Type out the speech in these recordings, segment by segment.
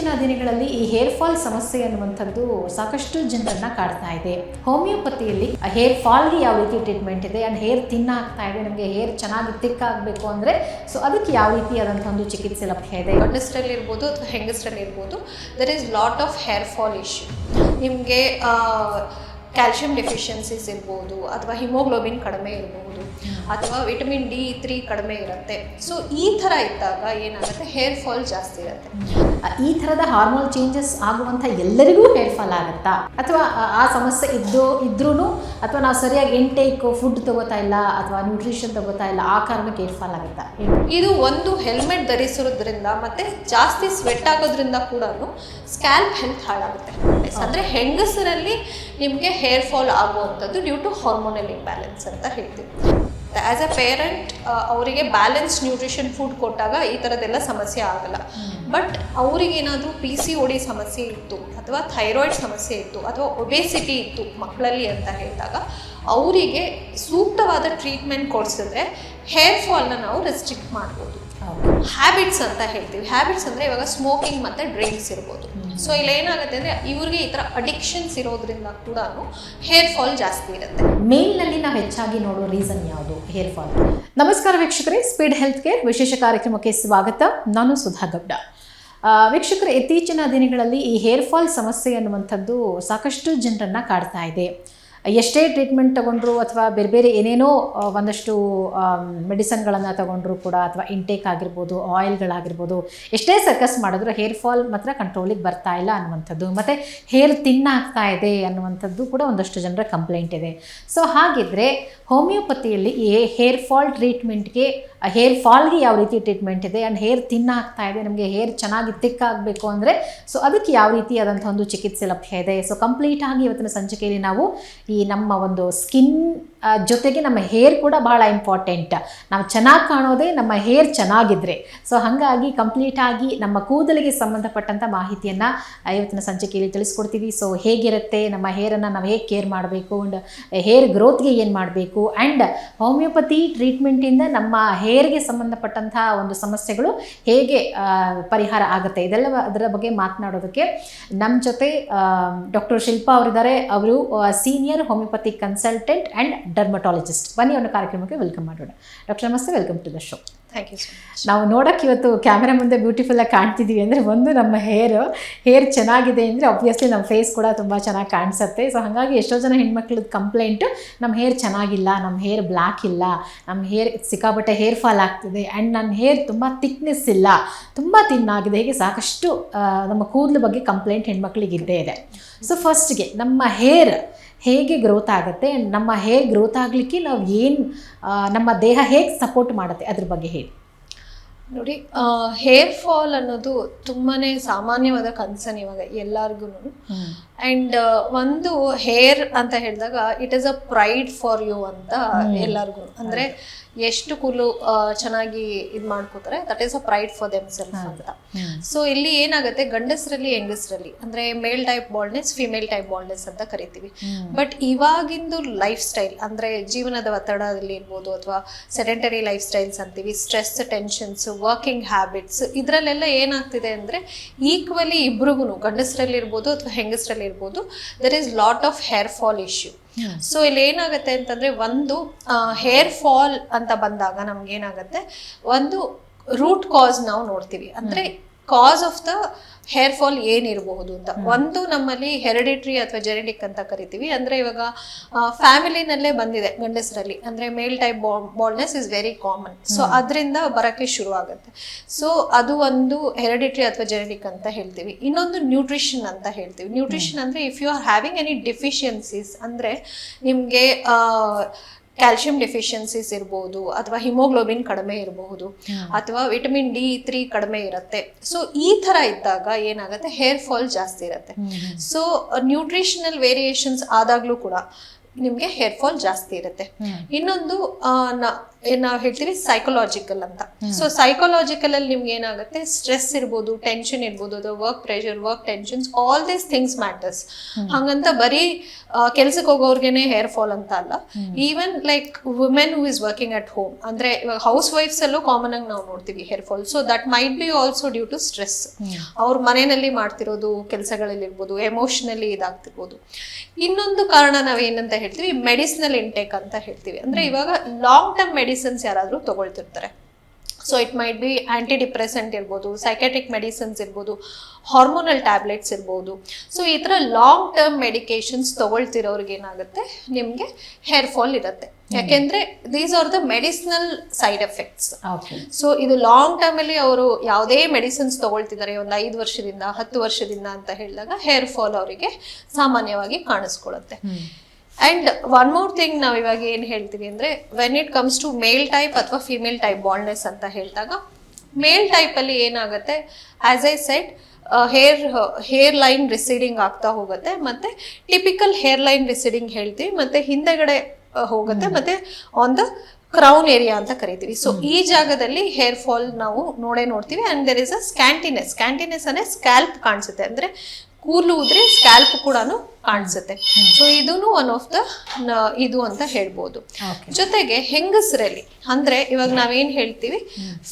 ಇತ್ತೀಚಿನ ದಿನಗಳಲ್ಲಿ ಈ ಹೇರ್ ಫಾಲ್ ಸಮಸ್ಯೆ ಅನ್ನುವಂಥದ್ದು ಸಾಕಷ್ಟು ಜನರನ್ನ ಕಾಡ್ತಾ ಇದೆ. ಹೋಮಿಯೋಪತಿಯಲ್ಲಿ ಹೇರ್ ಫಾಲ್ಗೆ ಯಾವ ರೀತಿ ಟ್ರೀಟ್ಮೆಂಟ್ ಇದೆ? ಆ್ಯಂಡ್ ಹೇರ್ ತಿನ್ನ ಆಗ್ತಾ ಇದೆ, ನಮಗೆ ಹೇರ್ ಚೆನ್ನಾಗಿ ತಿಕ್ ಆಗಬೇಕು ಅಂದರೆ ಸೊ ಅದಕ್ಕೆ ಯಾವ ರೀತಿಯಾದಂಥ ಒಂದು ಚಿಕಿತ್ಸೆ ಲಭ್ಯ ಇದೆ? ಗಂಡಸರಲ್ಲಿ ಇರ್ಬೋದು ಅಥವಾ ಹೆಂಗಸ್ರಲ್ಲಿ ಇರ್ಬೋದು there is lot of hair fall issue ನಿಮಗೆ ಕ್ಯಾಲ್ಶಿಯಂ ಡೆಫಿಷಿಯನ್ಸೀಸ್ ಇರ್ಬೋದು ಅಥವಾ ಹಿಮೋಗ್ಲೋಬಿನ್ ಕಡಿಮೆ ಇರಬಹುದು ಅಥವಾ ವಿಟಮಿನ್ ಡಿ ತ್ರೀ ಕಡಿಮೆ ಇರುತ್ತೆ. ಸೊ ಈ ಥರ ಇದ್ದಾಗ ಏನಾಗುತ್ತೆ? ಹೇರ್ ಫಾಲ್ ಜಾಸ್ತಿ ಇರುತ್ತೆ. ಈ ಥರದ ಹಾರ್ಮೋನ್ ಚೇಂಜಸ್ ಆಗುವಂಥ ಎಲ್ಲರಿಗೂ ಹೇರ್ ಫಾಲ್ ಆಗುತ್ತಾ? ಅಥವಾ ಆ- ಸಮಸ್ಯೆ ಇದ್ದು ಇದ್ರೂ ಅಥವಾ ನಾವು ಸರಿಯಾಗಿ ಇಂಟೇಕ್ ಫುಡ್ ತಗೋತಾ ಇಲ್ಲ ಅಥವಾ ನ್ಯೂಟ್ರಿಷನ್ ತಗೋತಾ ಇಲ್ಲ ಆ ಕಾರಣಕ್ಕೆ ಹೇರ್ ಫಾಲ್ ಆಗುತ್ತಾ? ಇದು ಒಂದು ಹೆಲ್ಮೆಟ್ ಧರಿಸಿರೋದ್ರಿಂದ ಮತ್ತೆ ಜಾಸ್ತಿ ಸ್ವೆಟ್ ಆಗೋದ್ರಿಂದ ಕೂಡ ಸ್ಕ್ಯಾಲ್ಪ್ ಹೆಲ್ತ್ ಹಾಳಾಗುತ್ತೆ. ಅಂದರೆ ಹೆಂಗಸರಲ್ಲಿ ನಿಮಗೆ ಹೇರ್ ಫಾಲ್ ಆಗುವಂಥದ್ದು ಡ್ಯೂ ಟು ಹಾರ್ಮೋನಲ್ ಇಂಬ್ಯಾಲೆನ್ಸ್ ಅಂತ ಹೇಳ್ತೀವಿ. ಆ್ಯಸ್ ಅ ಪೇರೆಂಟ್ ಅವರಿಗೆ ಬ್ಯಾಲೆನ್ಸ್ ನ್ಯೂಟ್ರಿಷನ್ ಫುಡ್ ಕೊಟ್ಟಾಗ ಈ ಥರದ್ದೆಲ್ಲ ಸಮಸ್ಯೆ ಆಗಲ್ಲ. ಬಟ್ ಅವರಿಗೇನಾದರೂ ಪಿ ಸಿ ಒ ಡಿ ಸಮಸ್ಯೆ ಇತ್ತು ಅಥವಾ ಥೈರಾಯ್ಡ್ ಸಮಸ್ಯೆ ಇತ್ತು ಅಥವಾ ಒಬೇಸಿಟಿ ಇತ್ತು ಮಕ್ಕಳಲ್ಲಿ ಅಂತ ಹೇಳಿದಾಗ ಅವರಿಗೆ ಸೂಕ್ತವಾದ ಟ್ರೀಟ್ಮೆಂಟ್ ಕೊಡಿಸಿದ್ರೆ ಹೇರ್ ಫಾಲ್ನ ನಾವು ರೆಸ್ಟ್ರಿಕ್ಟ್ ಮಾಡ್ಬೋದು. ಹ್ಯಾಬಿಟ್ಸ್ ಅಂತ ಹೇಳ್ತೀವಿ. ಹ್ಯಾಬಿಟ್ಸ್ ಅಂದರೆ ಇವಾಗ ಸ್ಮೋಕಿಂಗ್ ಮತ್ತು ಡ್ರಿಂಕ್ಸ್ ಇರ್ಬೋದು. ಸೊ ಇಲ್ಲಿ ಏನಾಗುತ್ತೆ ಅಂದರೆ ಇವ್ರಿಗೆ ಈ ಥರ ಅಡಿಕ್ಷನ್ಸ್ ಇರೋದ್ರಿಂದ ಕೂಡ ಹೇರ್ ಫಾಲ್ ಜಾಸ್ತಿ ಇರುತ್ತೆ. ಮೇಲ್ನಲ್ಲಿ ನಾವು ಹೆಚ್ಚಾಗಿ ನೋಡೋ ರೀಸನ್ ಯಾವುದು? ಹೇರ್ ಫಾಲ್ ನಮಸ್ಕಾರ ವೀಕ್ಷಕರೇ ಸ್ಪೀಡ್ ಹೆಲ್ತ್ ಕೇರ್ ವಿಶೇಷ ಕಾರ್ಯಕ್ರಮಕ್ಕೆ ಸ್ವಾಗತ. ನಾನು ಸುಧಾ ಗೌಡ. ವೀಕ್ಷಕರು, ಇತ್ತೀಚಿನ ದಿನಗಳಲ್ಲಿ ಈ ಹೇರ್ ಫಾಲ್ ಸಮಸ್ಯೆ ಅನ್ನುವಂಥದ್ದು ಸಾಕಷ್ಟು ಜನರನ್ನು ಕಾಡ್ತಾ ಇದೆ. ಎಷ್ಟೇ ಟ್ರೀಟ್ಮೆಂಟ್ ತಗೊಂಡ್ರು ಅಥವಾ ಬೇರೆ ಬೇರೆ ಏನೇನೋ ಒಂದಷ್ಟು ಮೆಡಿಸನ್ಗಳನ್ನು ತಗೊಂಡ್ರು ಕೂಡ ಅಥವಾ ಇಂಟೇಕ್ ಆಗಿರ್ಬೋದು ಆಯಿಲ್ಗಳಾಗಿರ್ಬೋದು ಎಷ್ಟೇ ಸರ್ಕಸ್ ಮಾಡಿದ್ರು ಹೇರ್ ಫಾಲ್ ಮಾತ್ರ ಕಂಟ್ರೋಲಿಗೆ ಬರ್ತಾ ಇಲ್ಲ ಅನ್ನುವಂಥದ್ದು. ಮತ್ತು ಹೇರ್ ತಿನ್ನಾಗ್ತಾ ಇದೆ ಅನ್ನುವಂಥದ್ದು ಕೂಡ ಒಂದಷ್ಟು ಜನರ ಕಂಪ್ಲೇಂಟ್ ಇದೆ. ಸೊ ಹಾಗಿದ್ರೆ ಹೋಮಿಯೋಪತಿಯಲ್ಲಿ ಹೇರ್ ಫಾಲ್ ಟ್ರೀಟ್ಮೆಂಟ್ಗೆ ಹೇರ್ ಫಾಲ್ಗೆ ಯಾವ ರೀತಿ ಟ್ರೀಟ್ಮೆಂಟ್ ಇದೆ ಆ್ಯಂಡ್ ಹೇರ್ ತಿನ್ನಾಗ್ತಾ ಇದೆ, ನಮಗೆ ಹೇರ್ ಚೆನ್ನಾಗಿ ತಿಕ್ಕಾಗಬೇಕು ಅಂದರೆ ಸೊ ಅದಕ್ಕೆ ಯಾವ ರೀತಿಯಾದಂಥ ಒಂದು ಚಿಕಿತ್ಸೆ ಲಭ್ಯ ಇದೆ. ಸೊ ಕಂಪ್ಲೀಟ್ ಆಗಿ ಇವತ್ತಿನ ಸಂಚಿಕೆಯಲ್ಲಿ ನಾವು ಈ ನಮ್ಮ ಒಂದು ಸ್ಕಿನ್ ಜೊತೆಗೆ ನಮ್ಮ ಹೇರ್ ಕೂಡ ಭಾಳ ಇಂಪಾರ್ಟೆಂಟ್ ನಾವು ಚೆನ್ನಾಗಿ ಕಾಣೋದೇ ನಮ್ಮ ಹೇರ್ ಚೆನ್ನಾಗಿದ್ರೆ. ಸೊ ಹಾಗಾಗಿ ಕಂಪ್ಲೀಟಾಗಿ ನಮ್ಮ ಕೂದಲಿಗೆ ಸಂಬಂಧಪಟ್ಟಂಥ ಮಾಹಿತಿಯನ್ನು ಇವತ್ತಿನ ಸಂಚಿಕೆಯಲ್ಲಿ ತಿಳಿಸ್ಕೊಡ್ತೀವಿ. ಸೊ ಹೇಗಿರುತ್ತೆ, ನಮ್ಮ ಹೇರನ್ನು ನಾವು ಹೇಗೆ ಕೇರ್ ಮಾಡಬೇಕು ಆ್ಯಂಡ್ ಹೇರ್ ಗ್ರೋತ್ಗೆ ಏನು ಮಾಡಬೇಕು ಆ್ಯಂಡ್ ಹೋಮಿಯೋಪತಿ ಟ್ರೀಟ್ಮೆಂಟಿಂದ ನಮ್ಮ ಹೇರ್ಗೆ ಸಂಬಂಧಪಟ್ಟಂಥ ಒಂದು ಸಮಸ್ಯೆಗಳು ಹೇಗೆ ಪರಿಹಾರ ಆಗುತ್ತೆ. ಇದೆಲ್ಲ ಅದರ ಬಗ್ಗೆ ಮಾತನಾಡೋದಕ್ಕೆ ನಮ್ಮ ಜೊತೆ ಡಾಕ್ಟರ್ ಶಿಲ್ಪಾ ಅವರಿದ್ದಾರೆ. ಅವರು senior homeopathy consultant and dermatologist ಬನ್ನಿ ಒಂದು ಕಾರ್ಯಕ್ರಮಕ್ಕೆ ವೆಲ್ಕಮ್ ಮಾಡೋಣ. ಡಾಕ್ಟರ್ ನಮಸ್ತೆ welcome to the show thank you ನಾವು ನೋಡೋಕ್ಕೆ ಇವತ್ತು ಕ್ಯಾಮ್ರಾ ಮುಂದೆ ಬ್ಯೂಟಿಫುಲ್ಲಾಗಿ ಕಾಣ್ತಿದ್ದೀವಿ ಅಂದರೆ ಒಂದು ನಮ್ಮ ಹೇರ್ ಹೇರ್ ಚೆನ್ನಾಗಿದೆ ಅಂದರೆ ಆಬ್ವಿಯಸ್ಲಿ ನಮ್ಮ ಫೇಸ್ ಕೂಡ ತುಂಬ ಚೆನ್ನಾಗಿ ಕಾಣಿಸುತ್ತೆ. ಸೊ ಹಾಗಾಗಿ ಎಷ್ಟೋ ಜನ ಹೆಣ್ಮಕ್ಳದ್ದು ಕಂಪ್ಲೇಂಟು ನಮ್ಮ ಹೇರ್ ಚೆನ್ನಾಗಿಲ್ಲ ನಮ್ಮ ಹೇರ್ ಬ್ಲ್ಯಾಕ್ ಇಲ್ಲ ನಮ್ಮ ಹೇರ್ ಸಿಕ್ಕಾಪಟ್ಟೆ ಹೇರ್ ಫಾಲ್ ಆಗ್ತಿದೆ ಆ್ಯಂಡ್ ನನ್ನ ಹೇರ್ ತುಂಬ ತಿಕ್ನೆಸ್ ಇಲ್ಲ ತುಂಬ ತಿನ್ನಾಗಿದೆ ಹೀಗೆ ಸಾಕಷ್ಟು ನಮ್ಮ ಕೂದಲು ಬಗ್ಗೆ ಕಂಪ್ಲೇಂಟ್ ಹೆಣ್ಮಕ್ಳಿಗೆ ಇದ್ದೇ ಇದೆ. ಸೊ ಫಸ್ಟ್ಗೆ ನಮ್ಮ ಹೇರ್ ಹೇಗೆ ಗ್ರೋತ್ ಆಗುತ್ತೆ ನಮ್ಮ ಹೇರ್ ಗ್ರೋತ್ ಆಗಲಿಕ್ಕೆ ನಾವು ಏನು ನಮ್ಮ ದೇಹ ಹೇಗೆ ಸಪೋರ್ಟ್ ಮಾಡುತ್ತೆ ಅದ್ರ ಬಗ್ಗೆ ಹೇಳಿ. ನೋಡಿ ಹೇರ್ ಫಾಲ್ ಅನ್ನೋದು ತುಂಬಾನೇ ಸಾಮಾನ್ಯವಾದ ಕನ್ಸರ್ನ್ ಇವಾಗ ಎಲ್ಲರಿಗೂ ಅಂಡ್ ಒಂದು ಹೇರ್ ಅಂತ ಹೇಳಿದಾಗ it is a pride for you ಅಂತ ಎಲ್ಲರಿಗೂ ಅಂದ್ರೆ ಎಷ್ಟು ಕೂಲು ಚೆನ್ನಾಗಿ ಇದು ಮಾಡ್ಕೋತಾರೆ that is a pride for themself ಅಂತ. ಸೊ ಇಲ್ಲಿ ಏನಾಗುತ್ತೆ ಗಂಡಸರಲ್ಲಿ ಹೆಂಗಸರಲ್ಲಿ ಅಂದ್ರೆ male type baldness female type baldness ಅಂತ ಕರಿತೀವಿ. ಬಟ್ ಇವಾಗಿಂದು ಲೈಫ್ ಸ್ಟೈಲ್ ಅಂದ್ರೆ ಜೀವನದ ಒತ್ತಡದಲ್ಲಿ ಇರ್ಬೋದು ಅಥವಾ ಸೆಡೆಂಟರಿ ಲೈಫ್ ಸ್ಟೈಲ್ಸ್ ಅಂತೀವಿ ಸ್ಟ್ರೆಸ್ ಟೆನ್ಷನ್ಸ್ ವರ್ಕಿಂಗ್ ಹ್ಯಾಬಿಟ್ಸ್ ಇದರಲ್ಲೆಲ್ಲ ಏನಾಗ್ತಿದೆ ಅಂದ್ರೆ ಈಕ್ವಲಿ ಇಬ್ರಿಗೂ ಗಂಡಸರಲ್ಲಿ ಇರ್ಬೋದು ಅಥವಾ ಹೆಂಗಸರಲ್ಲಿ ಇರ್ಬೋದು there is lot of hair fall issue so ಇಲ್ಲಿ ಏನಾಗುತ್ತೆ ಅಂತಂದ್ರೆ ಒಂದು ಹೇರ್ ಫಾಲ್ ಅಂತ ಬಂದಾಗ ನಮ್ಗೆ ಏನಾಗುತ್ತೆ? ಒಂದು ರೂಟ್ ಕಾಸ್ ನಾವು ನೋಡ್ತೀವಿ. ಅಂದ್ರೆ cause of the hair fall ಏನಿರಬಹುದು ಅಂತ. ಒಂದು ನಮ್ಮಲ್ಲಿ ಹೆರಿಡಿಟ್ರಿ ಅಥವಾ ಜೆನೆಟಿಕ್ ಅಂತ ಕರಿತೀವಿ. ಅಂದ್ರೆ ಇವಾಗ ಫ್ಯಾಮಿಲಿನಲ್ಲೇ ಬಂದಿದೆ ಗಂಡಸರಲ್ಲಿ. ಅಂದ್ರೆ male type baldness is very common so ಅದರಿಂದ ಬರಕ್ಕೆ ಶುರು ಆಗುತ್ತೆ ಸೊ ಅದು ಒಂದು ಹೆರಿಡಿಟ್ರಿ ಅಥವಾ ಜೆನೆಟಿಕ್ ಅಂತ ಹೇಳ್ತೀವಿ. ಇನ್ನೊಂದು ನ್ಯೂಟ್ರಿಷನ್ ಅಂತ ಹೇಳ್ತೀವಿ. ನ್ಯೂಟ್ರಿಷನ್ ಅಂದ್ರೆ if you are having any deficiencies ಅಂದ್ರೆ ನಿಮಗೆ ಕ್ಯಾಲ್ಶಿಯಂ ಡೆಫಿಷಿಯನ್ಸೀಸ್ ಇರ್ಬೋದು ಅಥವಾ ಹಿಮೋಗ್ಲೋಬಿನ್ ಕಡಿಮೆ ಇರಬಹುದು ಅಥವಾ ವಿಟಮಿನ್ ಡಿ ತ್ರೀ ಕಡಿಮೆ ಇರುತ್ತೆ. ಸೊ ಈ ಥರ ಇದ್ದಾಗ ಏನಾಗುತ್ತೆ? ಹೇರ್ ಫಾಲ್ ಜಾಸ್ತಿ ಇರುತ್ತೆ. ಸೊ ನ್ಯೂಟ್ರಿಷನಲ್ ವೇರಿಯೇಷನ್ಸ್ ಆದಾಗ್ಲೂ ಕೂಡ ನಿಮಗೆ ಹೇರ್ ಫಾಲ್ ಜಾಸ್ತಿ ಇರುತ್ತೆ. ಇನ್ನೊಂದು ನಾವು ಹೇಳ್ತೀವಿ ಸೈಕಲಾಜಿಕಲ್ ಅಂತ. ಸೊ ಸೈಕಲಾಜಿಕಲ್ ಅಲ್ಲಿ ನಿಮ್ಗೆ ಏನಾಗುತ್ತೆ? ಸ್ಟ್ರೆಸ್ ಇರ್ಬೋದು ಟೆನ್ಷನ್ ಇರ್ಬೋದು ಅದ work pressure work tensions all these things matters ಹಂಗಂತ ಬರೀ ಕೆಲ್ಸಕ್ಕೆ ಹೋಗೋರ್ಗೆನೆ ಹೇರ್ ಫಾಲ್ ಅಂತ ಅಲ್ಲ. Even like women who is working at home ಅಂದ್ರೆ ಇವಾಗ ಹೌಸ್ ವೈಫ್ಸ್ ಅಲ್ಲೂ ಕಾಮನ್ ಆಗಿ ನಾವು ನೋಡ್ತೀವಿ hair fall so that might be also due to stress ಅವ್ರ ಮನೆಯಲ್ಲಿ ಮಾಡ್ತಿರೋದು ಕೆಲಸಗಳಲ್ಲಿ ಇರ್ಬೋದು ಎಮೋಷನಲಿ ಇದಾಗ್ತಿರ್ಬೋದು. ಇನ್ನೊಂದು ಕಾರಣ ನಾವೇನಂತ ಏನಂತ ಹೇಳ್ತೀವಿ ಮೆಡಿಸಿನಲ್ ಇಂಟೇಕ್ ಅಂತ ಹೇಳ್ತೀವಿ. ಅಂದ್ರೆ ಇವಾಗ ಲಾಂಗ್ ಟರ್ಮ್ ಮೆಡಿಸಿನ್ಸ್ ಯಾರಾದ್ರೂ ತಗೊಳ್ತಿರ್ತಾರೆ. So it might be antidepressant ಇರ್ಬೋದು ಸೈಕೆಟ್ರಿಕ್ ಮೆಡಿಸಿನ್ಸ್ ಇರ್ಬೋದು ಹಾರ್ಮೋನಲ್ ಟ್ಯಾಬ್ಲೆಟ್ಸ್ ಇರ್ಬೋದು. ಸೊ ಈ ಥರ ಲಾಂಗ್ ಟರ್ಮ್ ಮೆಡಿಕೇಶನ್ಸ್ ತೊಗೊಳ್ತಿರೋರಿಗೆ ಏನಾಗುತ್ತೆ? ನಿಮಗೆ ಹೇರ್ ಫಾಲ್ ಇರುತ್ತೆ. ಯಾಕೆಂದ್ರೆ these are the medicinal side effects so ಇದು ಲಾಂಗ್ ಟರ್ಮ್ ಅಲ್ಲಿ ಅವರು ಯಾವುದೇ ಮೆಡಿಸಿನ್ಸ್ ತಗೊಳ್ತಿದ್ದಾರೆ ಒಂದು ಐದು ವರ್ಷದಿಂದ ಹತ್ತು ವರ್ಷದಿಂದ ಅಂತ ಹೇಳಿದಾಗ ಹೇರ್ ಫಾಲ್ ಅವರಿಗೆ ಸಾಮಾನ್ಯವಾಗಿ ಕಾಣಿಸ್ಕೊಳ್ಳುತ್ತೆ ಅಂಡ್ ಒನ್ ಮೋರ್ ಥಿಂಗ್ ನಾವು ಇವಾಗ ಏನು ಹೇಳ್ತೀವಿ ಅಂದರೆ when it comes to male type ಅಥವಾ ಫಿಮೇಲ್ ಟೈಪ್ ಬಾಲ್ನೆಸ್ ಅಂತ ಹೇಳಿದಾಗ ಮೇಲ್ ಟೈಪಲ್ಲಿ ಏನಾಗುತ್ತೆ as I said hair hairline receding ಆಗ್ತಾ ಹೋಗುತ್ತೆ ಮತ್ತು ಟಿಪಿಕಲ್ ಹೇರ್ ಲೈನ್ ರಿಸೀಡಿಂಗ್ ಹೇಳ್ತೀವಿ ಮತ್ತು ಹಿಂದೆಗಡೆ ಹೋಗುತ್ತೆ ಮತ್ತು ಆನ್ ದ ಕ್ರೌನ್ ಏರಿಯಾ ಅಂತ ಕರಿತೀವಿ. ಸೊ ಈ ಜಾಗದಲ್ಲಿ ಹೇರ್ ಫಾಲ್ ನಾವು ನೋಡೇ ನೋಡ್ತೀವಿ and there is a scantiness scantiness ಅನ್ನೇ ಸ್ಕ್ಯಾಲ್ಪ್ ಕಾಣಿಸುತ್ತೆ. ಅಂದ್ರೆ ಕೂದಲು ಉದ್ರೆ ಸ್ಕ್ಯಾಲ್ಪ್ ಕೂಡ ಕಾಣಿಸುತ್ತೆ. ಸೊ ಇದೂ ಒನ್ ಆಫ್ ದ ಇದು ಅಂತ ಹೇಳ್ಬೋದು. ಜೊತೆಗೆ ಹೆಂಗಸರಲ್ಲಿ ಅಂದ್ರೆ ಇವಾಗ ನಾವೇನ್ ಹೇಳ್ತೀವಿ?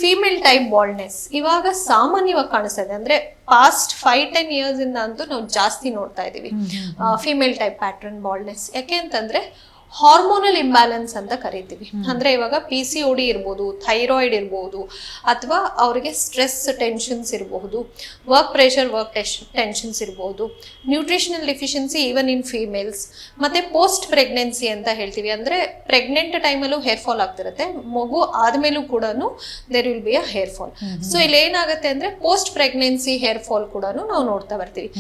ಫೀಮೇಲ್ ಟೈಪ್ ಬಾಲ್ಡ್ನೆಸ್ ಇವಾಗ ಸಾಮಾನ್ಯವಾಗಿ ಕಾಣಿಸ್ತಾ ಇದೆ. ಅಂದ್ರೆ ಪಾಸ್ಟ್ ಫೈವ್ ಟೆನ್ ಇಯರ್ಸ್ ಇಂದ ಅಂತೂ ನಾವು ಜಾಸ್ತಿ ನೋಡ್ತಾ ಇದೀವಿ. ಫೀಮೇಲ್ ಟೈಪ್ ಪ್ಯಾಟರ್ನ್ ಬಾಲ್ಡ್ನೆಸ್ ಯಾಕೆ ಅಂತಂದ್ರೆ ಹಾರ್ಮೋನಲ್ ಇಂಬ್ಯಾಲೆನ್ಸ್ ಅಂತ ಕರಿತೀವಿ. ಅಂದ್ರೆ ಇವಾಗ ಪಿ ಸಿ ಡಿ ಇರ್ಬೋದು ಥೈರಾಯ್ಡ್ ಇರ್ಬೋದು ಅಥವಾ ಅವರಿಗೆ ಸ್ಟ್ರೆಸ್ ಟೆನ್ಷನ್ಸ್ ಇರಬಹುದು ವರ್ಕ್ ಪ್ರೆಷರ್ ವರ್ಕ್ ಟೆನ್ಷನ್ಸ್ ಇರಬಹುದು nutritional deficiency even in females ಮತ್ತೆ ಪೋಸ್ಟ್ ಪ್ರೆಗ್ನೆನ್ಸಿ ಅಂತ ಹೇಳ್ತೀವಿ. ಅಂದ್ರೆ ಪ್ರೆಗ್ನೆಂಟ್ ಟೈಮಲ್ಲೂ ಹೇರ್ ಫಾಲ್ ಆಗ್ತಿರುತ್ತೆ. ಮಗು ಆದ್ಮೇಲೂ ಕೂಡ there will be a hair fall so ಇಲ್ಲಿ ಏನಾಗುತ್ತೆ ಅಂದ್ರೆ ಪೋಸ್ಟ್ ಪ್ರೆಗ್ನೆನ್ಸಿ ಹೇರ್ ಫಾಲ್ ಕೂಡ ನಾವು ನೋಡ್ತಾ ಬರ್ತೀವಿ.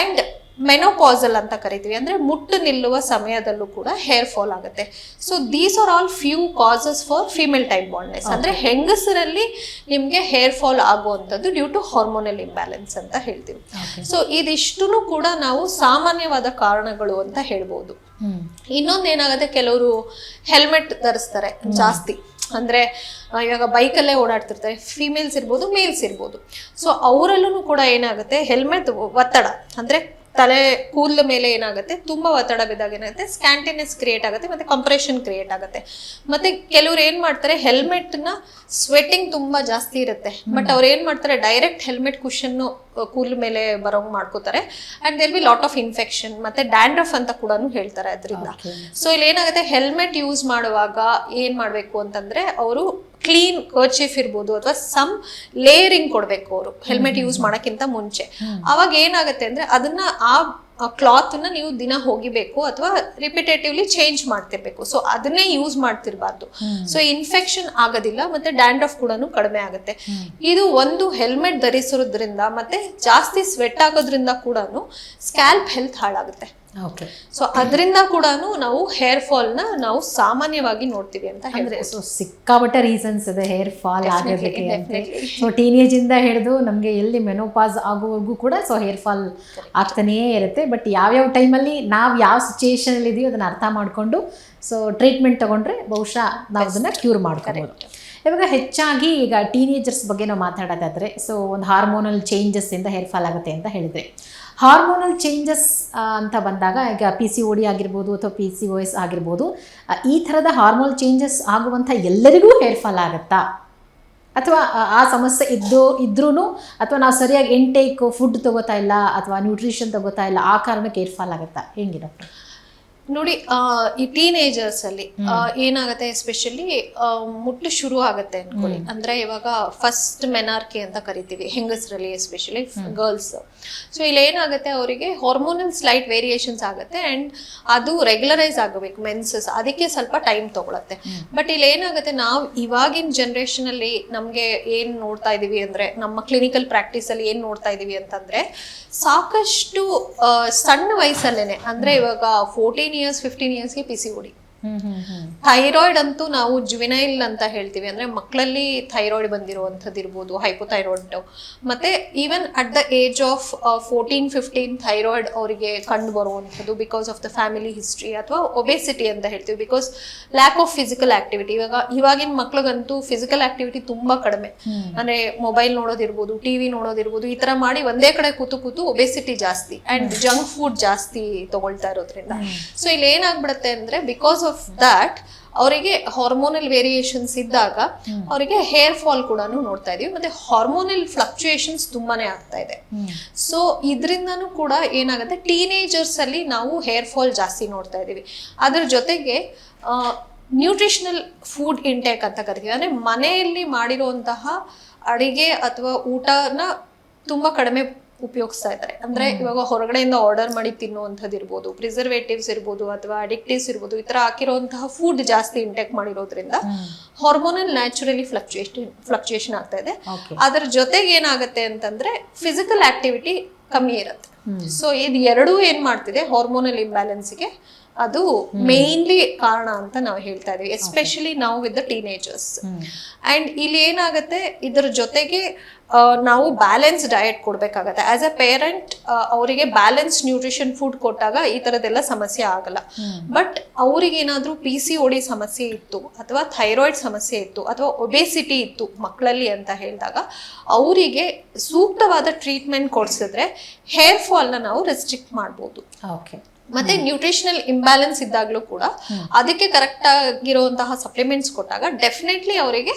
ಅಂಡ್ ಮೆನೋಪಾಸಲ್ ಅಂತ ಕರಿತೀವಿ. ಅಂದರೆ ಮುಟ್ಟು ನಿಲ್ಲುವ ಸಮಯದಲ್ಲೂ ಕೂಡ ಹೇರ್ ಫಾಲ್ ಆಗುತ್ತೆ. So these are all few causes for female type baldness ಅಂದರೆ ಹೆಂಗಸರಲ್ಲಿ ನಿಮಗೆ ಹೇರ್ ಫಾಲ್ ಆಗುವಂಥದ್ದು ಡ್ಯೂ ಟು ಹಾರ್ಮೋನಲ್ ಇಂಬ್ಯಾಲೆನ್ಸ್ ಅಂತ ಹೇಳ್ತೀವಿ. ಸೊ ಇದಿಷ್ಟು ಕೂಡ ನಾವು ಸಾಮಾನ್ಯವಾದ ಕಾರಣಗಳು ಅಂತ ಹೇಳ್ಬೋದು. ಇನ್ನೊಂದು ಏನಾಗುತ್ತೆ ಕೆಲವರು ಹೆಲ್ಮೆಟ್ ಧರಿಸ್ತಾರೆ ಜಾಸ್ತಿ. ಅಂದ್ರೆ ಇವಾಗ ಬೈಕಲ್ಲೇ ಓಡಾಡ್ತಿರ್ತಾರೆ. ಫಿಮೇಲ್ಸ್ ಇರ್ಬೋದು ಮೇಲ್ಸ್ ಇರ್ಬೋದು. ಸೊ ಅವರಲ್ಲೂ ಕೂಡ ಏನಾಗುತ್ತೆ ಹೆಲ್ಮೆಟ್ ಒತ್ತಡ. ಅಂದ್ರೆ ತಲೆ ಕೂದಲ ಮೇಲೆ ಏನಾಗುತ್ತೆ? ತುಂಬಾ ಒತ್ತಡ ಬಿದ್ದಾಗ ಏನಾಗುತ್ತೆ? ಸ್ಕ್ಯಾಂಟಿನೆಸ್ ಕ್ರಿಯೇಟ್ ಆಗುತ್ತೆ ಮತ್ತೆ ಕಂಪ್ರೆಷನ್ ಕ್ರಿಯೇಟ್ ಆಗುತ್ತೆ. ಮತ್ತೆ ಕೆಲವ್ರು ಏನ್ ಮಾಡ್ತಾರೆ? ಹೆಲ್ಮೆಟ್ನ ಸ್ವೆಟ್ಟಿಂಗ್ ತುಂಬಾ ಜಾಸ್ತಿ ಇರುತ್ತೆ. ಬಟ್ ಅವ್ರು ಏನ್ ಮಾಡ್ತಾರೆ? ಡೈರೆಕ್ಟ್ ಹೆಲ್ಮೆಟ್ ಕುಶನ್ ಕೂದಲ ಮೇಲೆ ಬರೋಂಗ್ ಮಾಡ್ಕೋತಾರೆ. And there be lot of infection ಮತ್ತೆ ಡ್ಯಾಂಡ್ರಫ್ ಅಂತ ಕೂಡ ಹೇಳ್ತಾರೆ ಅದರಿಂದ. ಸೊ ಇಲ್ಲಿ ಏನಾಗುತ್ತೆ ಹೆಲ್ಮೆಟ್ ಯೂಸ್ ಮಾಡುವಾಗ ಏನ್ ಮಾಡ್ಬೇಕು ಅಂತಂದ್ರೆ ಅವರು ಕ್ಲೀನ್ ಕರ್ಚೀಫ್ ಇರ್ಬೋದು ಅಥವಾ ಸಮ್ ಲೇಯರಿಂಗ್ ಕೊಡಬೇಕು ಅವರು. ಹೆಲ್ಮೆಟ್ ಯೂಸ್ ಮಾಡೋಕ್ಕಿಂತ ಮುಂಚೆ. ಅವಾಗ ಏನಾಗುತ್ತೆ ಅಂದರೆ ಅದನ್ನು ಆ ಕ್ಲಾತ್ನ ನೀವು ದಿನ ಹೋಗಿಬೇಕು ಅಥವಾ ರಿಪಿಟೇಟಿವ್ಲಿ ಚೇಂಜ್ ಮಾಡ್ತಿರ್ಬೇಕು. ಸೊ ಅದನ್ನೇ ಯೂಸ್ ಮಾಡ್ತಿರ್ಬಾರ್ದು. ಸೊ ಇನ್ಫೆಕ್ಷನ್ ಆಗೋದಿಲ್ಲ ಮತ್ತೆ ಡ್ಯಾಂಡ್ರಫ್ ಕೂಡ ಕಡಿಮೆ ಆಗುತ್ತೆ. ಇದು ಒಂದು ಹೆಲ್ಮೆಟ್ ಧರಿಸೋದ್ರಿಂದ ಮತ್ತೆ ಜಾಸ್ತಿ ಸ್ವೆಟ್ ಆಗೋದ್ರಿಂದ ಕೂಡ ಸ್ಕ್ಯಾಲ್ಪ್ ಹೆಲ್ತ್ ಹಾಳಾಗುತ್ತೆ. ಓಕೆ ಸೊ ಅದರಿಂದ ಕೂಡ ನಾವು ಹೇರ್ ಫಾಲ್ನ ನಾವು ಸಾಮಾನ್ಯವಾಗಿ ನೋಡ್ತೀವಿ ಅಂತ ಹೇಳಿದ್ರೆ ಸೊ ಸಿಕ್ಕಾಪಟ್ಟೆ ರೀಸನ್ಸ್ ಇದೆ ಹೇರ್ ಫಾಲ್ ಆಗೋದಕ್ಕೆ. ಸೊ ಟೀನೇಜ್ ಇಂದ ಹಿಡಿದು ನಮಗೆ ಎಲ್ಲಿ ಮೆನೋಪಾಸ್ ಆಗುವವರೆಗೂ ಕೂಡ ಸೊ ಹೇರ್ ಫಾಲ್ ಆಗ್ತಾನೇ ಇರುತ್ತೆ. ಬಟ್ ಯಾವ್ಯಾವ ಟೈಮಲ್ಲಿ ನಾವು ಯಾವ ಸಿಚುಯೇಷನ್ ಅಲ್ಲಿ ಇದೆಯೋ ಅದನ್ನ ಅರ್ಥ ಮಾಡಿಕೊಂಡು ಸೊ ಟ್ರೀಟ್ಮೆಂಟ್ ತಗೊಂಡ್ರೆ ಬಹುಶಃ ನಾವು ಅದನ್ನ ಕ್ಯೂರ್ ಮಾಡ್ಕೋಬಹುದು ಇವಾಗ ಹೆಚ್ಚಾಗಿ ಈಗ ಟೀನೇಜರ್ಸ್ ಬಗ್ಗೆ ನಾವು ಮಾತಾಡೋದಾದ್ರೆ ಸೊ ಒಂದು ಹಾರ್ಮೋನಲ್ ಚೇಂಜಸ್ ಇಂದ ಹೇರ್ ಫಾಲ್ ಆಗುತ್ತೆ ಅಂತ ಹೇಳಿದ್ರೆ ಹಾರ್ಮೋನಲ್ ಚೇಂಜಸ್ ಅಂತ ಬಂದಾಗ, ಈಗ ಪಿ ಸಿ ಓ ಡಿ ಆಗಿರ್ಬೋದು ಅಥವಾ ಪಿ ಸಿ ಓ ಎಸ್ ಆಗಿರ್ಬೋದು ಈ ಥರದ ಹಾರ್ಮೋನಲ್ ಚೇಂಜಸ್ ಆಗುವಂಥ ಎಲ್ಲರಿಗೂ ಹೇರ್ ಫಾಲ್ ಆಗುತ್ತಾ? ಅಥವಾ, ಆ- ಆ ಸಮಸ್ಯೆ ಇದ್ದು ಇದ್ರೂ ಅಥವಾ ನಾವು ಸರಿಯಾಗಿ ಇಂಟೇಕ್ ಫುಡ್ ತಗೋತಾ ಇಲ್ಲ, ಅಥವಾ ನ್ಯೂಟ್ರಿಷನ್ ತಗೋತಾ ಇಲ್ಲ, ಆ ಕಾರಣಕ್ಕೆ ಹೇರ್ ಫಾಲ್ ಆಗುತ್ತಾ? ಹೆಂಗೆ ಡಾಕ್ಟರ್? ನೋಡಿ ಆ, ಈ ಟೀನೇಜರ್ಸ್ ಅಲ್ಲಿ ಏನಾಗುತ್ತೆ ಎಸ್ಪೆಷಲಿ ಮುಟ್ಟು ಶುರು ಆಗುತ್ತೆ ಅನ್ಕೊಳ್ಳಿ. ಅಂದ್ರೆ ಇವಾಗ ಫಸ್ಟ್ ಮೆನಾರ್ಕಿ ಅಂತ ಕರಿತೀವಿ ಹೆಂಗಸರಲ್ಲಿ ಎಸ್ಪೆಷಲಿ ಗರ್ಲ್ಸ್ ಸೊ ಇಲ್ಲಿ ಏನಾಗುತ್ತೆ ಅವರಿಗೆ ಹಾರ್ಮೋನಲ್ ಸ್ಲೈಟ್ ವೇರಿಯೇಷನ್ಸ್ ಆಗುತ್ತೆ ಅಂಡ್ ಅದು ರೆಗ್ಯುಲರೈಸ್ ಆಗಬೇಕು ಮೆನ್ಸಸ್ ಅದಕ್ಕೆ ಸ್ವಲ್ಪ ಟೈಮ್ ತಗೊಳತ್ತೆ. ಬಟ್ ಇಲ್ಲಿ ಏನಾಗುತ್ತೆ ನಾವು ಇವಾಗಿನ ಜನರೇಷನ್ ಅಲ್ಲಿ ನಮ್ಗೆ ಏನ್ ನೋಡ್ತಾ ಇದೀವಿ ಅಂದ್ರೆ ನಮ್ಮ ಕ್ಲಿನಿಕಲ್ ಪ್ರಾಕ್ಟೀಸ್ ಅಲ್ಲಿ ಏನ್ ನೋಡ್ತಾ ಇದೀವಿ ಅಂತಂದ್ರೆ ಸಾಕಷ್ಟು ಸಣ್ಣ ವಯಸ್ಸಲ್ಲೇನೆ. ಅಂದ್ರೆ ಇವಾಗ ಫೋರ್ಟೀನ್ ಇಯರ್ಸ್ ಫಿಫ್ಟೀನ್ ಇಯರ್ಸ್ಗೆ ಪಿ ಸಿ ಓಡಿ ಹ್ಮ್ ಹ್ಮ್ ಹ್ಮ್ ಥೈರಾಯ್ಡ್ ಅಂತೂ ನಾವು ಜುವಿನೈಲ್ ಅಂತ ಹೇಳ್ತೀವಿ. ಅಂದ್ರೆ ಮಕ್ಕಳಲ್ಲಿ ಥೈರಾಯ್ಡ್ ಬಂದಿರುವಂತದ್ದು ಇರ್ಬೋದು ಹೈಪೋಥೈರಾಯ್ಡ್. ಮತ್ತೆ even at the age of fourteen fifteen thyroid ಅವರಿಗೆ ಕಂಡು ಬರುವಂಥದ್ದು because of the family history ಅಥವಾ ಒಬೆಸಿಟಿ ಅಂತ ಹೇಳ್ತೀವಿ. Because lack of physical activity ಇವಾಗ ಇವಾಗಿನ ಮಕ್ಳಿಗಂತೂ ಫಿಸಿಕಲ್ ಆಕ್ಟಿವಿಟಿ ತುಂಬಾ ಕಡಿಮೆ. ಅಂದ್ರೆ ಮೊಬೈಲ್ ನೋಡೋದಿರ್ಬೋದು ಟಿವಿ ನೋಡೋದಿರ್ಬೋದು ಈ ತರ ಮಾಡಿ ಒಂದೇ ಕಡೆ ಕೂತು ಕೂತು ಒಬೆಸಿಟಿ ಜಾಸ್ತಿ ಅಂಡ್ ಜಂಕ್ ಫುಡ್ ಜಾಸ್ತಿ ತಗೊಳ್ತಾ ಇರೋದ್ರಿಂದ. ಸೊ ಇಲ್ಲಿ ಏನಾಗ್ಬಿಡುತ್ತೆ ಅಂದ್ರೆ ಬಿಕಾಸ್ ಆಫ್ ದಾಟ್ ಅವರಿಗೆ ಹಾರ್ಮೋನಲ್ ವೇರಿಯೇಷನ್ಸ್ ಇದ್ದಾಗ ಅವರಿಗೆ ಹೇರ್ ಫಾಲ್ ಕೂಡ ನೋಡ್ತಾ ಇದೀವಿ. ಮತ್ತೆ ಹಾರ್ಮೋನಲ್ ಫ್ಲಕ್ಚುಯೇಷನ್ಸ್ ತುಂಬಾನೇ ಆಗ್ತಾ ಇದೆ. ಸೊ ಇದರಿಂದನೂ ಕೂಡ ಏನಾಗುತ್ತೆ? ಟೀನೇಜರ್ಸ್ ಅಲ್ಲಿ ನಾವು ಹೇರ್ ಫಾಲ್ ಜಾಸ್ತಿ ನೋಡ್ತಾ ಇದೀವಿ. ಅದ್ರ ಜೊತೆಗೆ ನ್ಯೂಟ್ರಿಷನಲ್ ಫುಡ್ ಇಂಟೇಕ್ ಅಂತ ಕರಿತೀವಿ. ಅಂದ್ರೆ ಮನೆಯಲ್ಲಿ ಮಾಡಿರುವಂತಹ ಅಡಿಗೆ ಅಥವಾ ಊಟನ ತುಂಬಾ ಕಡಿಮೆ ಉಪಯೋಗಿಸ್ತಾ ಇದ್ದಾರೆ. ಅಂದ್ರೆ ಇವಾಗ ಹೊರಗಡೆಯಿಂದ ಆರ್ಡರ್ ಮಾಡಿ ತಿನ್ನುವಂಥದ್ದು ಇರ್ಬೋದು ಪ್ರಿಸರ್ವೇಟಿವ್ಸ್ ಇರ್ಬೋದು ಅಥವಾ ಅಡಿಕ್ಟಿವ್ಸ್ ಇರ್ಬೋದು ಈ ತರ ಹಾಕಿರುವಂತಹ ಫುಡ್ ಜಾಸ್ತಿ ಇಂಟೇಕ್ ಮಾಡಿರೋದ್ರಿಂದ ಹಾರ್ಮೋನಲ್ ನ್ಯಾಚುರಲಿ ಫ್ಲಕ್ಚುಯೇಷನ್ ಫ್ಲಕ್ಚುಯೇಷನ್ ಆಗ್ತಾ ಇದೆ. ಅದರ ಜೊತೆಗೆ ಏನಾಗುತ್ತೆ ಅಂತಂದ್ರೆ ಫಿಸಿಕಲ್ ಆಕ್ಟಿವಿಟಿ ಕಮ್ಮಿ ಇರುತ್ತೆ. ಸೊ ಇದು ಎರಡೂ ಏನ್ ಮಾಡ್ತಿದೆ? ಹಾರ್ಮೋನಲ್ ಇಂಬ್ಯಾಲೆನ್ಸ್ಗೆ ಅದು ಮೇನ್ಲಿ ಕಾರಣ ಅಂತ ನಾವು ಹೇಳ್ತಾ ಇದೀವಿ. ಎಸ್ಪೆಷಲಿ ನಾವು ವಿತ್ ದ ಟೀನೇಜರ್ಸ್ ಅಂಡ್ ಇಲ್ಲಿ ಏನಾಗುತ್ತೆ ಇದರ ಜೊತೆಗೆ ನಾವು ಬ್ಯಾಲೆನ್ಸ್ ಡಯಟ್ ಕೊಡ್ಬೇಕಾಗತ್ತೆ. ಆಸ್ ಅ ಪೇರೆಂಟ್ ಅವರಿಗೆ ಬ್ಯಾಲೆನ್ಸ್ ನ್ಯೂಟ್ರಿಷನ್ ಫುಡ್ ಕೊಟ್ಟಾಗ ಈ ತರದೆಲ್ಲ ಸಮಸ್ಯೆ ಆಗಲ್ಲ. ಬಟ್ ಅವ್ರಿಗೆ ಏನಾದ್ರೂ ಪಿ ಸಿ ಓಡಿ ಸಮಸ್ಯೆ ಇತ್ತು ಅಥವಾ ಥೈರಾಯ್ಡ್ ಸಮಸ್ಯೆ ಇತ್ತು ಅಥವಾ ಒಬೆಸಿಟಿ ಇತ್ತು ಮಕ್ಕಳಲ್ಲಿ ಅಂತ ಹೇಳಿದಾಗ ಅವರಿಗೆ ಸೂಕ್ತವಾದ ಟ್ರೀಟ್ಮೆಂಟ್ ಕೊಡ್ಸಿದ್ರೆ ಹೇರ್ ಫಾಲ್ನ ನಾವು ರೆಸ್ಟ್ರಿಕ್ಟ್ ಮಾಡ್ಬೋದು. ಓಕೆ ಮತ್ತೆ ನ್ಯೂಟ್ರಿಷನಲ್ ಇಂಬ್ಯಾಲೆನ್ಸ್ ಇದ್ದಾಗಲೂ ಕೂಡ ಅದಕ್ಕೆ ಕರೆಕ್ಟ್ ಆಗಿರುವಂತಹ ಸಪ್ಲಿಮೆಂಟ್ಸ್ ಕೊಟ್ಟಾಗ ಡೆಫಿನೆಟ್ಲಿ ಅವರಿಗೆ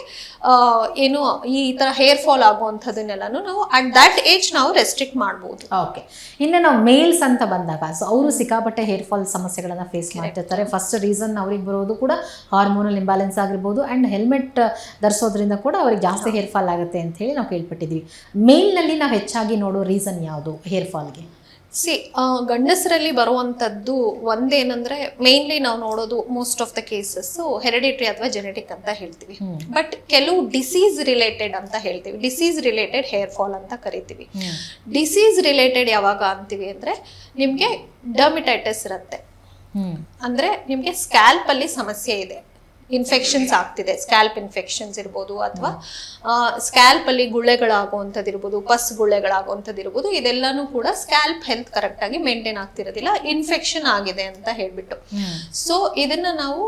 ಏನು ಈ ತರ ಹೇರ್ ಫಾಲ್ ಆಗುವಂತದನ್ನೆಲ್ಲ ನಾವು ಅಟ್ ದಟ್ ಏಜ್ ನಾವು ರೆಸ್ಟ್ರಿಕ್ಟ್ ಮಾಡಬಹುದು ಓಕೆ ಇನ್ನು ನಾವು ಮೇಲ್ಸ್ ಅಂತ ಬಂದಾಗ ಸೊ ಅವರು ಸಿಕ್ಕಾಪಟ್ಟೆ ಹೇರ್ ಫಾಲ್ ಸಮಸ್ಯೆಗಳನ್ನ ಫೇಸ್ ಮಾಡ್ತಿರ್ತಾರೆ. ಫಸ್ಟ್ ರೀಸನ್ ಅವ್ರಿಗೆ ಬರೋದು ಕೂಡ ಹಾರ್ಮೋನಲ್ ಇಂಬ್ಯಾಲೆನ್ಸ್ ಆಗಿರ್ಬೋದು ಆ್ಯಂಡ್ ಹೆಲ್ಮೆಟ್ ಧರಿಸೋದ್ರಿಂದ ಕೂಡ ಅವ್ರಿಗೆ ಜಾಸ್ತಿ ಹೇರ್ ಫಾಲ್ ಆಗುತ್ತೆ ಅಂತ ಹೇಳಿ ನಾವು ಕೇಳ್ಪಟ್ಟಿದ್ವಿ ಮೇಲ್ನಲ್ಲಿ ನಾವು ಹೆಚ್ಚಾಗಿ ನೋಡೋ ರೀಸನ್ ಯಾವುದು ಹೇರ್ ಫಾಲ್ಗೆ ಸಿ ಗಂಡಸರಲ್ಲಿ ಬರುವಂಥದ್ದು ಒಂದೇನಂದ್ರೆ ಮೇನ್ಲಿ ನಾವು ನೋಡೋದು most of the cases hereditary ಅಥವಾ ಜೆನೆಟಿಕ್ ಅಂತ ಹೇಳ್ತೀವಿ. ಬಟ್ ಕೆಲವು ಡಿಸೀಸ್ ರಿಲೇಟೆಡ್ ಅಂತ ಹೇಳ್ತೀವಿ. ಡಿಸೀಸ್ ರಿಲೇಟೆಡ್ ಹೇರ್ ಫಾಲ್ ಅಂತ ಕರಿತೀವಿ. ಡಿಸೀಸ್ ರಿಲೇಟೆಡ್ ಯಾವಾಗ ಅಂತೀವಿ ಅಂದ್ರೆ ನಿಮ್ಗೆ ಡರ್ಮಿಟೈಟಿಸ್ ಇರುತ್ತೆ. ಅಂದ್ರೆ ನಿಮ್ಗೆ ಸ್ಕ್ಯಾಲ್ಪ್ ಅಲ್ಲಿ ಸಮಸ್ಯೆ ಇದೆ. ಇನ್ಫೆಕ್ಷನ್ಸ್ ಆಗ್ತಿದೆ ಸ್ಕ್ಯಾಲ್ಪ್ ಇನ್ಫೆಕ್ಷನ್ಸ್ ಇರ್ಬೋದು ಅಥವಾ ಸ್ಕ್ಯಾಲ್ಪ್ ಅಲ್ಲಿ ಗುಳ್ಳೆಗಳಾಗುವಂಥದ್ದು ಇರ್ಬೋದು ಪಸ್ ಗುಳ್ಳೆಗಳಾಗುವಂಥದ್ದು ಇರ್ಬೋದು ಇದೆಲ್ಲನೂ ಕೂಡ ಸ್ಕ್ಯಾಲ್ಪ್ ಹೆಲ್ತ್ ಕರೆಕ್ಟ್ ಆಗಿ ಮೇಂಟೈನ್ ಆಗ್ತಿರೋದಿಲ್ಲ ಇನ್ಫೆಕ್ಷನ್ ಆಗಿದೆ ಅಂತ ಹೇಳಿಬಿಟ್ಟು. ಸೊ ಇದನ್ನ ನಾವು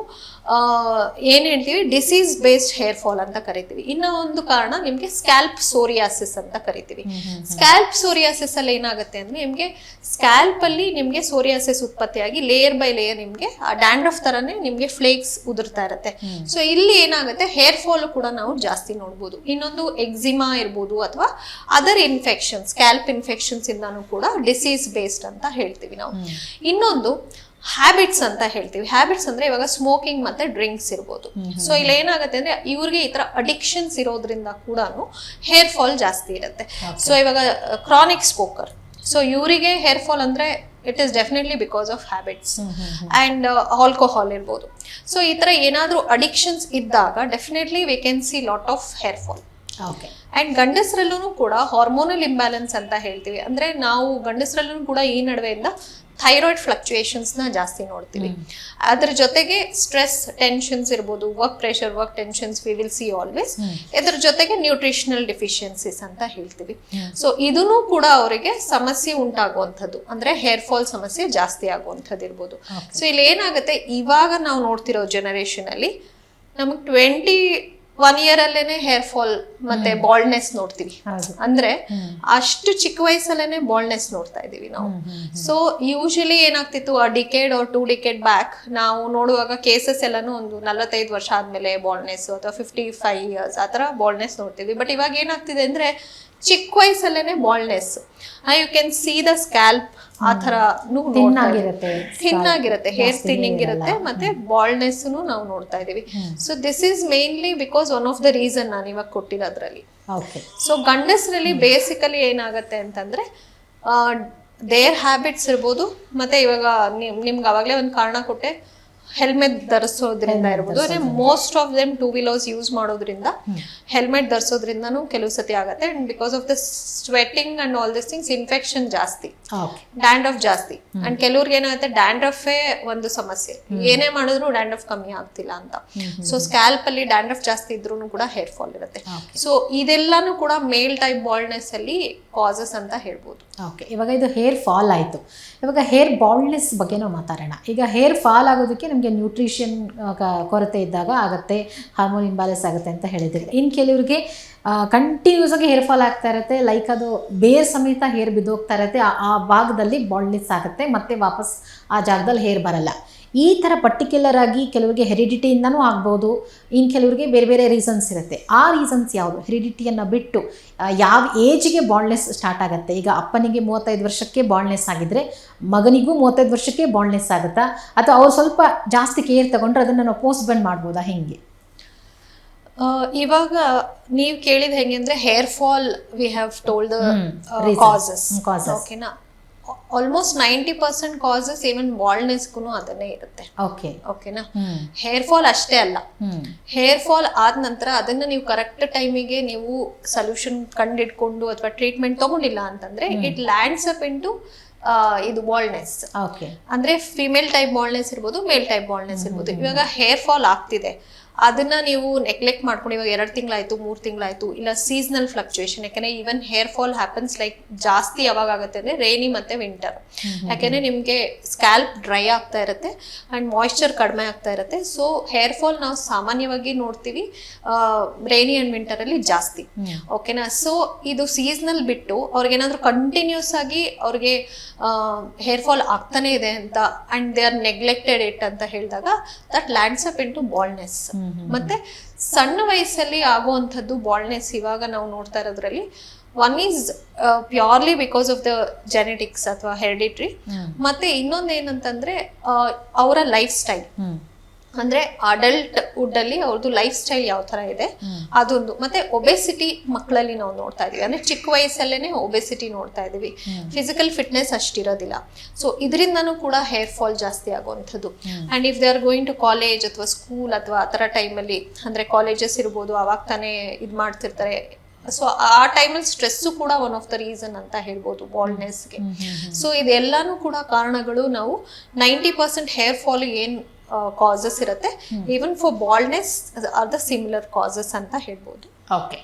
ಏನು ಹೇಳ್ತೀವಿ? ಡಿಸೀಸ್ ಬೇಸ್ಡ್ ಹೇರ್ ಫಾಲ್ ಅಂತ ಕರಿತೀವಿ. ಇನ್ನ ಒಂದು ಕಾರಣ ನಿಮ್ಗೆ ಸ್ಕ್ಯಾಲ್ಪ್ ಸೋರಿಯಾಸಿಸ್ ಅಂತ ಕರಿತೀವಿ. ಸ್ಕ್ಯಾಲ್ಪ್ ಸೋರಿಯಾಸಿಸ್ ಅಲ್ಲಿ ಏನಾಗುತ್ತೆ ಅಂದ್ರೆ ನಿಮ್ಗೆ ಸ್ಕ್ಯಾಲ್ಪ್ ಅಲ್ಲಿ ನಿಮ್ಗೆ ಸೋರಿಯಾಸಿಸ್ ಉತ್ಪತ್ತಿಯಾಗಿ ಲೇಯರ್ ಬೈ ಲೇಯರ್ ನಿಮ್ಗೆ ಆ ಡ್ಯಾಂಡ್ರಫ್ ತರನೇ ನಿಮ್ಗೆ ಫ್ಲೇಕ್ಸ್ ಉದುರ್ತಾ ಇರುತ್ತೆ. ಸೊ ಇಲ್ಲಿ ಏನಾಗುತ್ತೆ? ಹೇರ್ ಫಾಲ್ ಕೂಡ ನಾವು ಜಾಸ್ತಿ ನೋಡ್ಬೋದು. ಇನ್ನೊಂದು ಎಕ್ಸಿಮಾ ಇರ್ಬೋದು ಅಥವಾ ಅದರ್ ಇನ್ಫೆಕ್ಷನ್ ಸ್ಕ್ಯಾಲ್ಪ್ ಇನ್ಫೆಕ್ಷನ್ಸ್ ಇಂದಾನು ಕೂಡ ಡಿಸೀಸ್ ಬೇಸ್ಡ್ ಅಂತ ಹೇಳ್ತೀವಿ ನಾವು. ಇನ್ನೊಂದು ಹ್ಯಾಬಿಟ್ಸ್ ಅಂತ ಹೇಳ್ತೀವಿ. ಹ್ಯಾಬಿಟ್ಸ್ ಅಂದ್ರೆ ಇವಾಗ ಸ್ಮೋಕಿಂಗ್ ಮತ್ತೆ ಡ್ರಿಂಕ್ಸ್ ಇರ್ಬೋದು. ಸೊ ಇಲ್ಲಿ ಏನಾಗುತ್ತೆ ಅಂದ್ರೆ ಇವ್ರಿಗೆ ಈ ತರ ಅಡಿಕ್ಷನ್ಸ್ ಇರೋದ್ರಿಂದ ಕೂಡ ಹೇರ್ ಫಾಲ್ ಜಾಸ್ತಿ ಇರುತ್ತೆ. ಸೊ ಇವಾಗ ಕ್ರಾನಿಕ್ ಸ್ಮೋಕರ್ ಸೊ ಇವರಿಗೆ ಹೇರ್ ಫಾಲ್ ಅಂದ್ರೆ it is definitely because of habits and alcohol ಇರ್ಬೋದು. ಸೊ ಈ ಥರ ಏನಾದರೂ ಅಡಿಕ್ಷನ್ಸ್ ಇದ್ದಾಗ definitely we can see lot of hair fall okay and ಗಂಡಸರಲ್ಲೂ ಕೂಡ ಹಾರ್ಮೋನಲ್ ಇಂಬ್ಯಾಲೆನ್ಸ್ ಅಂತ ಹೇಳ್ತೀವಿ. ಅಂದರೆ ನಾವು ಗಂಡಸರಲ್ಲೂ ಕೂಡ ಈ ನಡುವೆಯಿಂದ ಥೈರಾಯ್ಡ್ ಫ್ಲಕ್ಚುಯೇಷನ್ಸ್ನ ಜಾಸ್ತಿ ನೋಡ್ತೀವಿ. ಅದ್ರ ಜೊತೆಗೆ ಸ್ಟ್ರೆಸ್ ಟೆನ್ಷನ್ಸ್ ಇರ್ಬೋದು work pressure work tensions we will see always ಇದ್ರ ಜೊತೆಗೆ ನ್ಯೂಟ್ರಿಷನಲ್ ಡಿಫಿಷಿಯನ್ಸೀಸ್ ಅಂತ ಹೇಳ್ತೀವಿ. ಸೊ ಇದನ್ನು ಕೂಡ ಅವರಿಗೆ ಸಮಸ್ಯೆ ಉಂಟಾಗುವಂಥದ್ದು. ಅಂದ್ರೆ ಹೇರ್ ಫಾಲ್ ಸಮಸ್ಯೆ ಜಾಸ್ತಿ ಆಗುವಂಥದ್ದು ಇರ್ಬೋದು. ಸೊ ಇಲ್ಲಿ ಏನಾಗುತ್ತೆ ಇವಾಗ ನಾವು ನೋಡ್ತಿರೋ ಜನರೇಷನ್ ಅಲ್ಲಿ ನಮಗೆ ಟ್ವೆಂಟಿ ಒನ್ ಇಯರ್ ಅಲ್ಲೇನೆ ಹೇರ್ ಫಾಲ್ ಮತ್ತೆ ಬಾಲ್ಡ್ನೆಸ್ ನೋಡ್ತೀವಿ. ಅಂದ್ರೆ ಅಷ್ಟು ಚಿಕ್ಕ ವಯಸ್ಸಲ್ಲೇನೆ ಬಾಲ್ಡ್ನೆಸ್ ನೋಡ್ತಾ ಇದೀವಿ ನಾವು. ಸೊ ಯೂಶಲಿ ಏನಾಗ್ತಿತ್ತು ಆ decade or two decade back ನಾವು ನೋಡುವಾಗ ಕೇಸಸ್ ಎಲ್ಲಾನು ಒಂದು ನಲವತ್ತೈದು ವರ್ಷ ಆದ್ಮೇಲೆ ಬಾಲ್ಡ್ನೆಸ್ ಅಥವಾ ಫಿಫ್ಟಿ ಫೈವ್ ಇಯರ್ಸ್ ಆ ಥರ ಬಾಲ್ಡ್ನೆಸ್ ನೋಡ್ತೀವಿ. ಬಟ್ ಇವಾಗ ಏನಾಗ್ತಿದೆ ಅಂದ್ರೆ ಚಿಕ್ಕ ವಯಸ್ಸಲ್ಲೇನೆ baldness you can see the scalp ಆ ತರ ಆಗಿರುತ್ತೆ. ಥಿನ್ ಆಗಿರುತ್ತೆ ಹೇರ್ ಥಿನ್ನಿಂಗ್ ಇರುತ್ತೆ. ಮತ್ತೆ ಬಾಲ್ಡ್ನೆಸ್ ನಾವು ನೋಡ್ತಾ ಇದೀವಿ so this is mainly because one of the reason ನಾನು ಇವಾಗ ಕೊಟ್ಟಿರೋದ್ರಲ್ಲಿ. ಸೊ ಗಂಡಸ್ರಲ್ಲಿ ಬೇಸಿಕಲಿ ಏನಾಗುತ್ತೆ ಅಂತಂದ್ರೆ ದೇರ್ ಹ್ಯಾಬಿಟ್ಸ್ ಇರ್ಬೋದು ಮತ್ತೆ ಇವಾಗ ನಿಮ್ ನಿಮ್ಗೆ ಅವಾಗಲೇ ಒಂದು ಕಾರಣ ಕೊಟ್ಟೆ. ಹೆಲ್ಮೆಟ್ ಧರಿಸೋದ್ರಿಂದ ಇರ್ಬೋದು. ಅಂದ್ರೆ most of them two wheelers use ಮಾಡೋದ್ರಿಂದ ಹೆಲ್ಮೆಟ್ ಧರಿಸೋದ್ರಿಂದನೂ ಕೆಲವು ಸತಿ ಆಗುತ್ತೆ. And because of the sweating and all this things infection ಜಾಸ್ತಿ. ಡ್ಯಾಂಡ್ ಆಫ್ ಜಾಸ್ತಿ. ಅಂಡ್ ಕೆಲವ್ರಿಗೆ ಏನಾಗುತ್ತೆ ಡ್ಯಾಂಡ್ರಫೇ ಒಂದು ಸಮಸ್ಯೆ. ಏನೇ ಮಾಡಿದ್ರು ಡ್ಯಾಂಡ್ರಫ್ ಕಮ್ಮಿ ಆಗ್ತಿಲ್ಲ ಅಂತ. ಸೊ ಸ್ಕ್ಯಾಲ್ಪ್ ಅಲ್ಲಿ ಡ್ಯಾಂಡ್ರಫ್ ಜಾಸ್ತಿ ಇದ್ರೂ ಕೂಡ ಹೇರ್ ಫಾಲ್ ಇರುತ್ತೆ. ಸೊ ಇದೆಲ್ಲಾನು ಕೂಡ ಮೇಲ್ ಟೈಪ್ ಬಾಲ್ಡ್ನೆಸ್ ಅಲ್ಲಿ ಕಾಸಸ್ ಅಂತ ಹೇಳ್ಬೋದು. ಓಕೆ ಇವಾಗ ಇದು ಹೇರ್ ಫಾಲ್ ಆಯಿತು. ಇವಾಗ ಹೇರ್ ಬಾಲ್ಡ್ನೆಸ್ ಬಗ್ಗೆನೂ ಮಾತಾಡೋಣ. ಈಗ ಹೇರ್ ಫಾಲ್ ಆಗೋದಕ್ಕೆ ನಮಗೆ ನ್ಯೂಟ್ರಿಷನ್ ಕೊರತೆ ಇದ್ದಾಗ ಆಗುತ್ತೆ ಹಾರ್ಮೋನ್ ಇಂಬ್ಯಾಲೆನ್ಸ್ ಆಗುತ್ತೆ ಅಂತ ಹೇಳಿದ್ರಿ. ಇನ್ನು ಕೆಲವರಿಗೆ ಕಂಟಿನ್ಯೂಸ್ ಆಗಿ ಹೇರ್ ಫಾಲ್ ಆಗ್ತಾ ಇರುತ್ತೆ ಲೈಕ್ ಅದು ಬೇರ್ ಸಮೇತ ಹೇರ್ ಬಿದ್ದೋಗ್ತಾ ಇರುತ್ತೆ, ಆ- ಭಾಗದಲ್ಲಿ ಬಾಲ್ಡ್ನೆಸ್ ಆಗುತ್ತೆ, ಮತ್ತೆ ವಾಪಸ್ ಆ ಜಾಗದಲ್ಲಿ ಹೇರ್ ಬರಲ್ಲ. ಈ ಥರ ಪರ್ಟಿಕ್ಯುಲರ್ ಆಗಿ ಕೆಲವರಿಗೆ ಹೆರಿಡಿಟಿಯಿಂದನೂ ಆಗ್ಬೋದು. ಇನ್ನು ಕೆಲವರಿಗೆ ಬೇರೆ ಬೇರೆ ರೀಸನ್ಸ್ ಇರುತ್ತೆ. ಆ ರೀಸನ್ಸ್ ಯಾವುದು? ಹೆರಿಡಿಟಿಯನ್ನು ಬಿಟ್ಟು ಯಾವ ಏಜ್ಗೆ ಬಾಂಡ್ಲೆಸ್ ಸ್ಟಾರ್ಟ್ ಆಗುತ್ತೆ? ಈಗ ಅಪ್ಪನಿಗೆ ಮೂವತ್ತೈದು ವರ್ಷಕ್ಕೆ ಬಾಂಡ್ಲೆಸ್ ಆಗಿದ್ರೆ ಮಗನಿಗೂ ಮೂವತ್ತೈದು ವರ್ಷಕ್ಕೆ ಬಾಂಡ್ಲೆಸ್ ಆಗುತ್ತಾ? ಅಥವಾ ಅವ್ರು ಸ್ವಲ್ಪ ಜಾಸ್ತಿ ಕೇರ್ ತಗೊಂಡ್ರೆ ಅದನ್ನು ನಾವು ಪೋಸ್ಟ್ ಬಂಡ್ ಮಾಡ್ಬೋದಾ? ಹೇಗೆ? ಇವಾಗ ನೀವು ಕೇಳಿದ ಹೆಂಗೆ ಅಂದ್ರೆ hair fall we have told. Causes ಓಕೆನಾ almost ninety percent causes even ಬಾಲ್ಡ್ನೆಸ್ಗೂ ಅದನ್ನೇ ಇರುತ್ತೆ. ಓಕೆ ಓಕೆನಾ ಹೇರ್ ಫಾಲ್ ಅಷ್ಟೇ ಅಲ್ಲ. ಹೇರ್ ಫಾಲ್ ಆದ ನಂತರ ಅದನ್ನ ನೀವು ಕರೆಕ್ಟ್ ಟೈಮಿಗೆ ನೀವು ಸೊಲ್ಯೂಷನ್ ಕಂಡಿಡ್ಕೊಂಡು ಅಥವಾ ಟ್ರೀಟ್ಮೆಂಟ್ ತಗೊಂಡಿಲ್ಲ ಅಂತಂದ್ರೆ ಇಟ್ ಲ್ಯಾಂಡ್ಸ್ ಅಪ್ ಇಂಟು ಇದು ಬಾಲ್ಡ್ನೆಸ್ ಓಕೆ ಅಂದ್ರೆ ಫಿಮೇಲ್ ಟೈಪ್ ಬಾಲ್ಡ್ನೆಸ್ ಇರ್ಬೋದು ಮೇಲ್ ಟೈಪ್ ಬಾಲ್ಡ್ನೆಸ್ ಇರ್ಬೋದು. ಇವಾಗ ಹೇರ್ ಫಾಲ್ ಆಗ್ತಿದೆ. ಅದನ್ನ ನೀವು ನೆಗ್ಲೆಕ್ಟ್ ಮಾಡ್ಕೊಂಡು ಇವಾಗ ಎರಡು ತಿಂಗಳಾಯ್ತು ಮೂರು ತಿಂಗಳಾಯ್ತು ಇಲ್ಲ ಸೀಸನಲ್ ಫ್ಲಕ್ಚುಯೇಷನ್ ಯಾಕಂದ್ರೆ even hair fall happens like ಜಾಸ್ತಿ ಯಾವಾಗ ಆಗುತ್ತೆ ಅಂದ್ರೆ ರೇನಿ ಮತ್ತೆ ವಿಂಟರ್ ಯಾಕೆಂದ್ರೆ ನಿಮ್ಗೆ ಸ್ಕ್ಯಾಲ್ಪ್ ಡ್ರೈ ಆಗ್ತಾ ಇರುತ್ತೆ ಅಂಡ್ ಮಾಯಿಶ್ಚರ್ ಕಡಿಮೆ ಆಗ್ತಾ ಇರುತ್ತೆ. ಸೊ ಹೇರ್ ಫಾಲ್ ನಾವು ಸಾಮಾನ್ಯವಾಗಿ ನೋಡ್ತೀವಿ ರೇನಿ ಅಂಡ್ ವಿಂಟರ್ ಅಲ್ಲಿ ಜಾಸ್ತಿ. ಓಕೆನಾ ಸೊ ಇದು ಸೀಸನಲ್ ಬಿಟ್ಟು ಅವ್ರಿಗೇನಾದ್ರೂ ಕಂಟಿನ್ಯೂಸ್ ಆಗಿ ಅವ್ರಿಗೆ ಹೇರ್ ಫಾಲ್ ಆಗ್ತಾನೆ ಇದೆ ಅಂತ and they are neglected it ಅಂತ ಹೇಳಿದಾಗ that lands up into baldness ಮತ್ತೆ ಸಣ್ಣ ವಯಸ್ಸಲ್ಲಿ ಆಗುವಂಥದ್ದು ಬಾಲ್ನೆಸ್ ಇವಾಗ ನಾವು ನೋಡ್ತಾ ಇರೋದ್ರಲ್ಲಿ one is purely because of the genetics ಅಥವಾ ಹೆರಿಡಿಟ್ರಿ ಮತ್ತೆ ಇನ್ನೊಂದೇನಂತಂದ್ರೆ ಅವರ ಲೈಫ್ ಸ್ಟೈಲ್ ಅಂದ್ರೆ ಅಡಲ್ಟ್ ಹುಡ್ ಅಲ್ಲಿ ಅವ್ರದ್ದು ಲೈಫ್ ಸ್ಟೈಲ್ ಯಾವ ತರ ಇದೆ ಅದೊಂದು. ಮತ್ತೆ ಒಬೆಸಿಟಿ ಮಕ್ಕಳಲ್ಲಿ ನಾವು ನೋಡ್ತಾ ಇದೀವಿ. ಅಂದ್ರೆ ಚಿಕ್ಕ ವಯಸ್ಸಲ್ಲೇನೆ ಒಬೆಸಿಟಿ ನೋಡ್ತಾ ಇದೀವಿ. ಫಿಸಿಕಲ್ ಫಿಟ್ನೆಸ್ ಅಷ್ಟಿರೋದಿಲ್ಲ. ಸೊ ಇದರಿಂದನೂ ಕೂಡ ಹೇರ್ ಫಾಲ್ ಜಾಸ್ತಿ ಆಗುವಂಥದ್ದು. And if they are going to college ಅಥವಾ ಸ್ಕೂಲ್ ಅಥವಾ ಆ ಥರ ಟೈಮಲ್ಲಿ ಅಂದ್ರೆ ಕಾಲೇಜಸ್ ಇರ್ಬೋದು ಅವಾಗ ತಾನೇ ಇದು ಮಾಡ್ತಿರ್ತಾರೆ. ಸೊ ಆ ಟೈಮಲ್ಲಿ ಸ್ಟ್ರೆಸ್ಸು ಕೂಡ ಒನ್ ಆಫ್ ದ ರೀಸನ್ ಅಂತ ಹೇಳ್ಬೋದು ಬಾಲ್ಡ್ನೆಸ್ಗೆ ಸೊ ಇದೆಲ್ಲಾನು ಕೂಡ ಕಾರಣಗಳು ನಾವು ನೈಂಟಿ ಪರ್ಸೆಂಟ್ ಹೇರ್ ಫಾಲ್ ಏನ್ ಕಾಸಸ್ ಇರುತ್ತೆ. Even for baldness are the similar causes ಅಂತ ಹೇಳ್ಬೋದು. ಓಕೆ